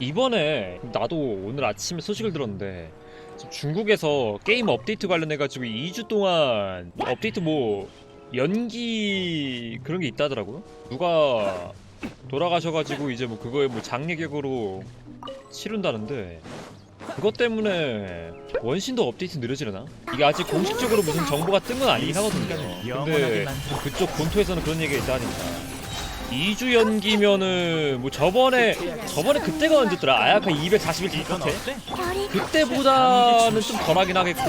이번에 나도 오늘 아침에 소식을 들었는데 중국에서 게임 업데이트 관련해가지고 2주 동안 업데이트 뭐 연기 그런 게 있다더라고요. 누가 돌아가셔가지고 이제 뭐 그거에 뭐 장례격으로 치른다는데 그것 때문에 원신도 업데이트 느려지려나? 이게 아직 공식적으로 무슨 정보가 뜬 건 아니긴 하거든요. 근데 그쪽 본토에서는 그런 얘기가 있다 하니까 2주 연기면은 뭐 저번에 저번에 그때가 언제더라? 아야카 241주 사태? 그때보다는 좀 덜하긴 하겠고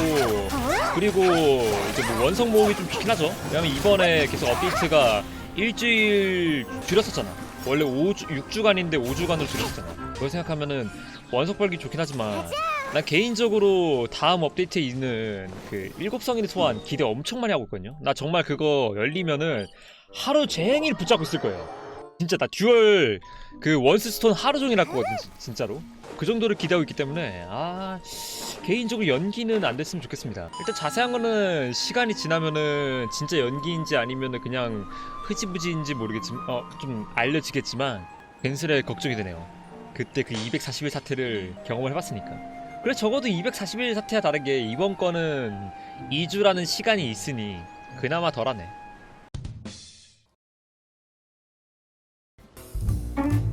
그리고 이제 뭐 원석 모음이 좀 좋긴 하죠. 왜냐면 이번에 계속 업데이트가 일주일 줄였었잖아. 원래 5주, 6주간인데 5주간으로 줄였었잖아. 그걸 생각하면은 원석 벌기 좋긴 하지만 난 개인적으로 다음 업데이트에 있는 그 일곱 성인의 소환 기대 엄청 많이 하고 있거든요. 나 정말 그거 열리면은 하루 종일 붙잡고 있을 거예요. 진짜 나 듀얼 그 원스 스톤 하루 종일 할 거거든 진- 진짜로. 그 정도를 기대하고 있기 때문에 아 개인적으로 연기는 안 됐으면 좋겠습니다. 일단 자세한 거는 시간이 지나면은 진짜 연기인지 아니면은 그냥 흐지부지인지 모르겠지만 어 좀 알려지겠지만 벤슬에 걱정이 되네요. 그때 그 241 사태를 경험을 해봤으니까. 그래 적어도 241 사태와 다르게 이번 거는 2주라는 시간이 있으니 그나마 덜하네. Thank you.